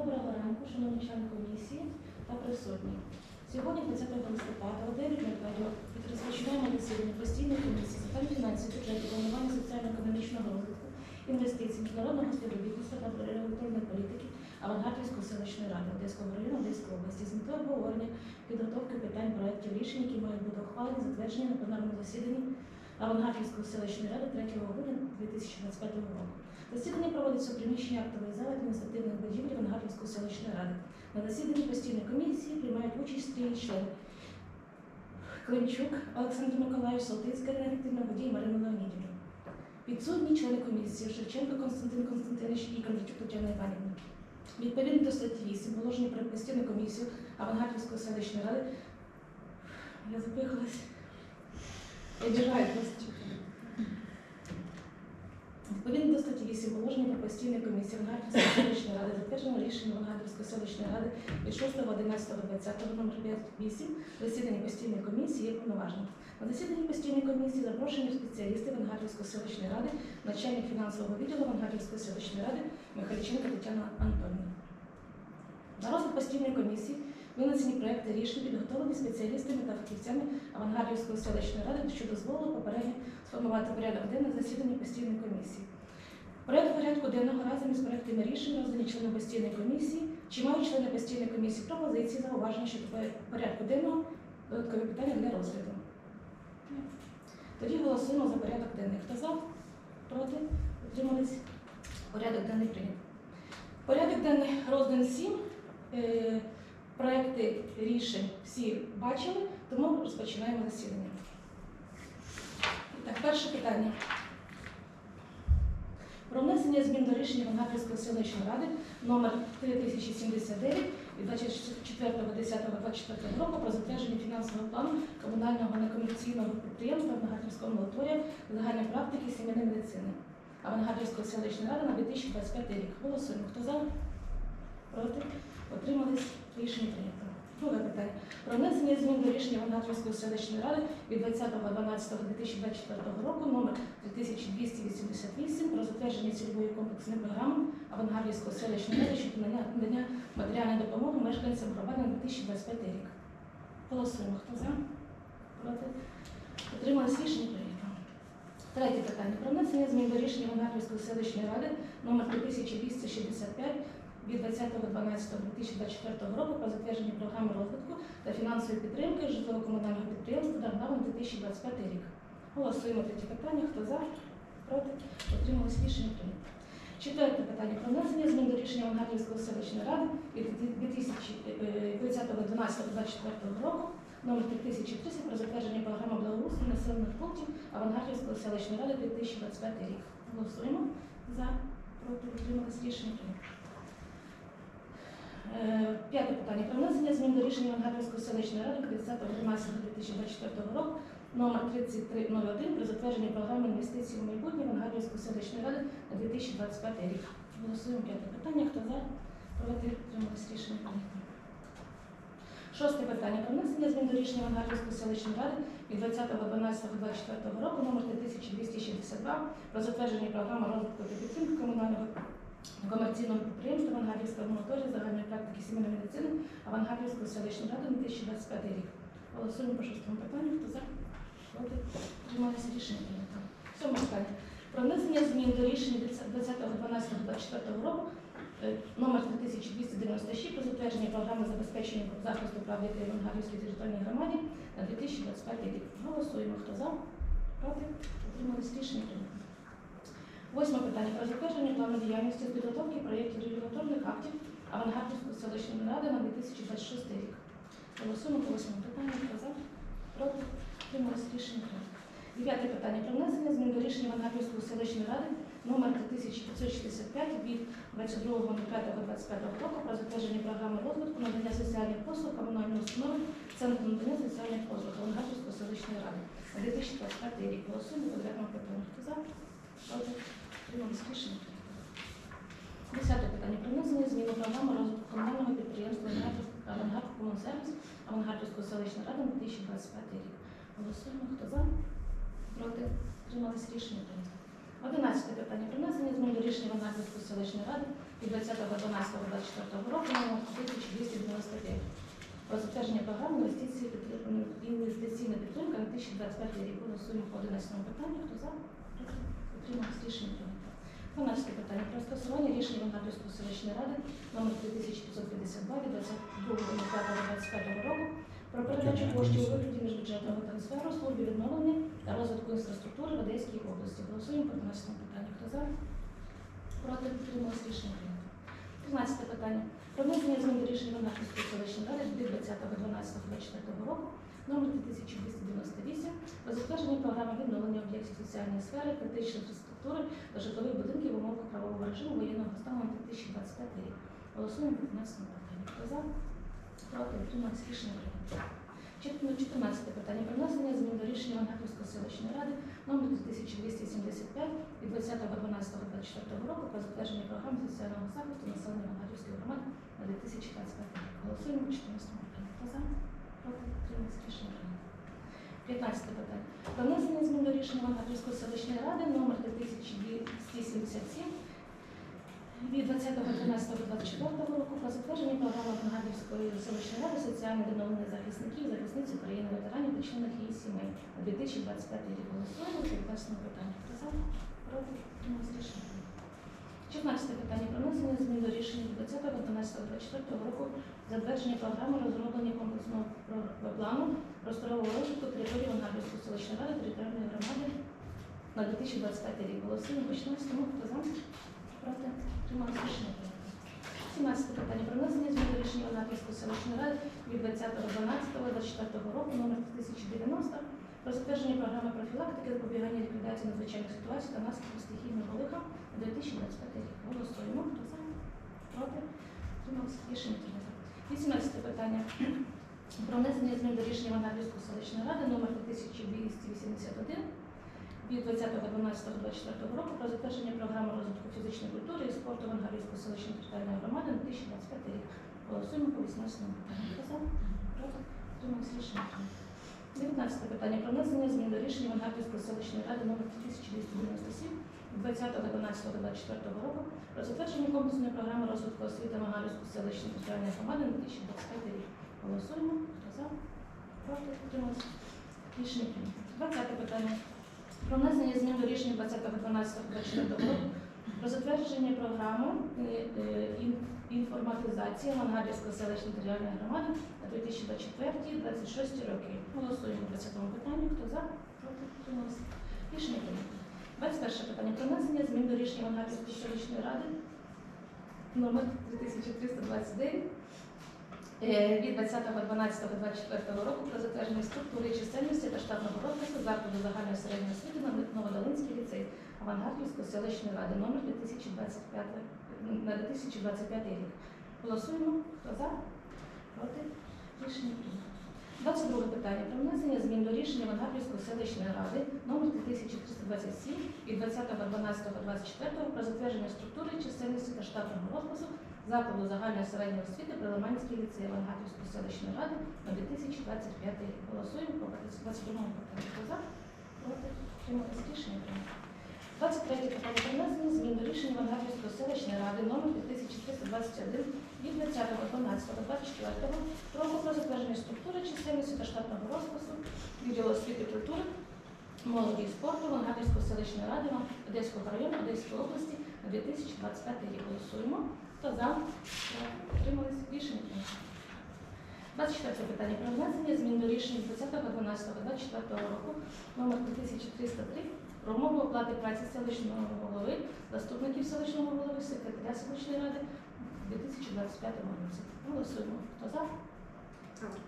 Доброго ранку, шановні члени комісії та присутні. Сьогодні, 20 листопада, о 9 годин розпочинаємо засідання постійної комісії з питань фінансів, бюджету, планування соціально-економічного розвитку, інвестицій, міжнародного співробітництва та регуляторної політики Авангардівської селищної ради Одеського району Одеської області з метою обговорення підготовки питань проєктів рішень, які мають бути ухвалені, затверджені на пленарному засіданні Авангардівської селищної ради 3 грудня 2025 року. Засідання проводиться у приміщенні актової зали адміністративних будівель Авангардівської селищної ради. На засіданні постійної комісії приймають участь три члени. Климчук Олександр Миколаївич, Салтицька Вікторівна, Водій Марина Леонідівна. Підсудні члени комісії Шевченко Константин Константинович і Кондратюк Тетяна Іванівна. Відповідно до статті 8 положення про постійну комісію Авангардівської селищної ради. Я запихалась. Біжаю просто. Відповідно до статті 8 положення про постійну комісію Авангардівської селищної ради затверджено рішення Авангардівської селищної ради від 6.11.20 номер 58 засідання постійної комісії є повноважним. На засіданні постійної комісії запрошені спеціалісти Авангардівської селищної ради, начальник фінансового відділу Авангардівської селищної ради Михайліченко Тетяна Антонівна. На розгляд постійної комісії Винесені проекти рішень підготовлені спеціалістами та фахівцями Авангардівської селищної ради, що дозволило попередньо сформувати порядок денний засідання постійної комісії. Проект порядку денного разом із проектами рішень роздані члени постійної комісії, чи мають члени постійної комісії пропозиції, зауваження щодо порядку денного додаткові питання для розгляду. Тоді голосуємо за порядок денний. Хто за? Проти? Утримались? Порядок денний прийнятий. Порядок денний розданий 7. Проекти рішень всі бачили, тому розпочинаємо засідання. Так, перше питання. Про внесення змін до рішення Вангапільської селищної ради номер 3079 від 24.10.24 року про затвердження фінансового плану комунального некомерційного підприємства Авангардівського амбулаторія загальної практики сімейної медицини Авангардівської селищної ради на 2025 рік. Голосуємо. Хто за? Проти? Отримались рішення прийнято. Друге питання. Про внесення змін до рішення Вангардівської селищної ради від 20.12.2024 року номер 2288 про затвердження цільової комплексної програми Авангардівської селищної ради щодо надання матеріальної допомоги мешканцям громади на 2025 рік. Голосуємо. Хто за? Проти? Отримались рішення прийнято. Третє питання. Про внесення змін до рішення Вангардівської селищної ради номер 2265 від 20.12.2024 року про затвердження програми розвитку та фінансової підтримки житлово-комунального підприємства «Даргава» на 2025 рік. Голосуємо третє питання. Хто за? Проти? Отрималось рішення прийнято. Четверте питання. Про внесення змін до рішення Вангардівської селищної ради від е, 20.12.24 року номер 3300 про затвердження програми благоустрою населених пунктів Авангардівської селищної ради 2025 рік. Голосуємо за, проти, утрималось рішення прийнято. Е, П'яте питання. Про внесення змін до рішення Вангардівської селищної ради 30.12.2024 року номер 3301 про затвердження програми інвестицій у майбутнє Вангардівської селищної ради на 2025 рік. Голосуємо п'яте питання. Хто за? Проти? Утрималось рішення. Шосте питання. Про внесення змін до рішення Вангардівської селищної ради від 20.12.24 року номер 3262 про затвердження програми розвитку та підтримки комунального комерційного підприємства Авангардівська амбулаторія загальної практики сімейної медицини Авангардівської селищної ради на 2025 рік. Голосуємо по шостому питанню. Хто за? Проти? Приймалися рішення прийнято. Сьоме питання. Про внесення змін до рішення 20.12.24 року е, номер 3296 про затвердження програми забезпечення захисту прав дітей в Авангардівській територіальній громаді на 2025 рік. Голосуємо. Хто за? Проти? Утримались рішення прийнято. Восьме питання про затвердження плану діяльності з підготовки проєктів регуляторних актів Авангардівської селищної ради на 2026 рік. Голосуємо по восьмому питанню. Хто за? Проти? Трималось рішення. Дев'яте питання про внесення змін до рішення Авангардівської селищної ради номер 3565 від 22.05.25 року про затвердження програми розвитку надання соціальних послуг комунальної установи Центру надання соціальних послуг Авангардівської селищної ради на 2025 рік. Голосуємо по дев'ятому питанню. За? Проти? Трималось рішення. Десяте питання. Про внесення змін у програму розвитку комунального підприємства «Авангард Комунсервіс» Авангардівської селищної ради на 2025 рік. Голосуємо. Хто за? Проти? Трималось рішення прийнято. Одинадцяте питання про внесення змін до рішення Вангардівської селищної ради від 20.12.24 року номер 1295 про затвердження програми інвестиційна підтримка на 2025 рік. Голосуємо по 11 питанню. Хто за? Утримався рішення прийнято. 12 питання про скасування рішення Вангардівської селищної ради номер 3552 від 22.05.25 року про передачу коштів у вигляді міжбюджетного трансферу службі відновлення та розвитку інфраструктури в Одеській області. Голосуємо по 12 питанню. Хто за? Проти підтрималось рішення прийнято. 13 питання. Про внесення змін до рішення Варнаківської селищної 20.12.24 року номер 2298 про затвердження програми відновлення об'єктів соціальної сфери, критичної інфраструктури та житлових будинків в умовах правового режиму воєнного стану на 2025 рік. Голосуємо по 15 питанню. Хто за? Проти утрималось рішення прийнято. Чет- 14 питання про внесення змін до рішення Варнаківської селищної ради номер 2275 від 20.12.24 року про затвердження програми соціального захисту населення Вангадівської громади на 2025 рік. Голосуємо по 14 питанню. Хто за? Проти утрималось рішення прийнято. 15 питання. Про внесення змін до рішення Вангадівської селищної ради номер 2277 від 20.12.24 року про затвердження програми Вангадівської селищної ради соціальне відновлення захисників, захисниць України, ветеранів та членів її сімей на 2025 рік. Голосуємо по 15 питанню. Хто за? Проти утрималось рішення прийнято. 16 питання про внесення змін до рішення від 20.12.24 року затвердження програми розроблення комплексного плану просторового розвитку території Вангардівської селищної ради територіальної громади на 2025 рік. Голосуємо по 16 хто за? Проти? Трималися рішення прийнято. 17 питання про внесення змін до рішення Вангардівської селищної ради від 20.12.24 року номер 1090 про затвердження програми профілактики запобігання ліквідації надзвичайних ситуацій та наслідків стихійного 2025 рік. Голосуємо. Хто за? Проти? Тримався. Рішення прийнято. 18 питання. Про внесення змін до рішення Мангалівської селищної ради номер 2281 від 20.12.24 року про затвердження програми розвитку фізичної культури і спорту Вангарівської селищної територіальної громади на 2025 рік. Голосуємо по 18 питанню. Хто за? Проти? Тримався. Рішення 19 питання про внесення змін до рішення Мангарівської селищної ради номер 2297 2011-2024 року про затвердження комплексної програми розвитку освіти Магарівської селищної територіальної громади на 2025 рік. Голосуємо. Хто за? Проти утрималися. Рішення прийнято. 20 питання. Про внесення змін до рішення 20.12.24 року про затвердження програми е, е, інформатизації Мангарівської селищної територіальної громади на 2024-2026 роки. Голосуємо по цьому питанню. Хто за? Проти? Утримався. Рішення прийнято. 21 питання про внесення змін до рішення Вангардівської селищної ради номер 3329 е, від 20.12.24 року про затвердження структури чисельності та штатного розпису закладу загальної середньої освіти на Новодолинський ліцей Авангардівської селищної ради номер 2025 на 2025 рік. Голосуємо. Хто за? Проти? Рішення прийнято. 22 питання про внесення змін до рішення Вангардівської селищної ради номер 1327 від 20.12.24 про затвердження структури чисельності та штатного розпису закладу загальної середньої освіти Прилиманський ліцей Вангардівської селищної ради на 2025 рік. Голосуємо по 22 питанню. Хто за? Проти? Трималися рішення прийнято. 23 питання про внесення змін до селищної ради номер 2321 від 20.12.24 року про затвердження структури чисельності та штатного розпису відділу освіти культури, молоді і спорту Вангардівської селищної ради Одеського району Одеської області на 2025 рік. Голосуємо. Хто за? Отримались рішення. прийнято. 24 питання про внесення змін до рішення 20.12.24 року номер 1303 про умови оплати праці селищного голови, заступників селищного голови, секретаря селищної ради у 2025 році. Голосуємо. Хто за?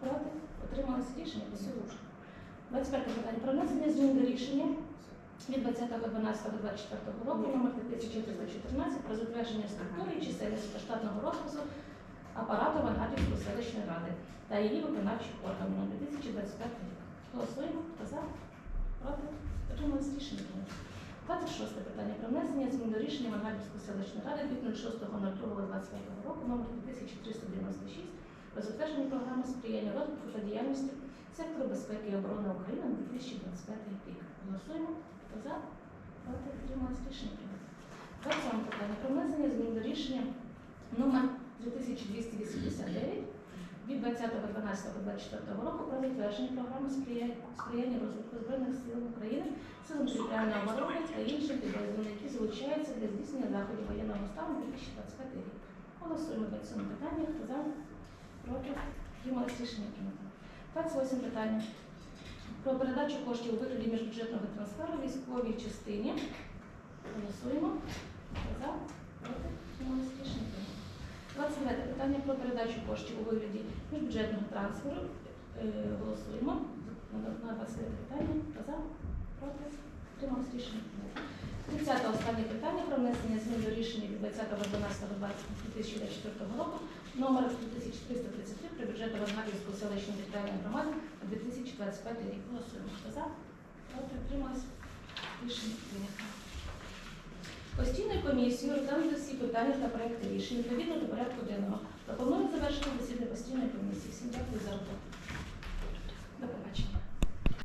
Проти? Отрималися рішення? Прийнято. 25 питання про внесення змін до рішення від 20.12.24 року номер 1314 про затвердження структури і чисельності та штатного розпису апарату Вангардівської селищної ради та її виконавчих органів на 2025 рік. Голосуємо. Хто за? Проти? Отрималось рішення. прийнято. 26 питання про внесення змін до рішення Вангардівської селищної ради від 06.02.25 року номер 1396 про затвердження програми сприяння розвитку та діяльності сектору безпеки і оборони України на 2025 рік. Голосуємо. Хто за? Проти утримались рішення прийнято. 27 питання про внесення змін до рішення номер 2289 від 20.12.24 року про затвердження програми сприяння, розвитку Збройних сил України, силам територіальної оборони та інших підрозділів, які залучаються для здійснення заходів воєнного стану 2025 рік. Голосуємо 27 питання. Хто за? Проти? Утримались рішення прийнято. 28 питання про передачу коштів у вигляді міжбюджетного трансферу військовій частині. Голосуємо. Хто за? Проти? Утримались рішення прийнято. 29 питання про передачу коштів у вигляді міжбюджетного трансферу. Е, Голосуємо. На на 29 питання. За? Проти? Утримались рішення 30 останнє питання про внесення змін до рішення від 20.12.2024 року номер 2333 при бюджету Варнавівської селищної територіальної громади на 2025 рік. Голосуємо. Хто за? Проти? Утримались? Рішення прийнято. Постійною комісією розглянули всі питання та проекти рішень відповідно до порядку денного. Пропоную завершити засідання постійної комісії. Всім дякую за роботу. До побачення.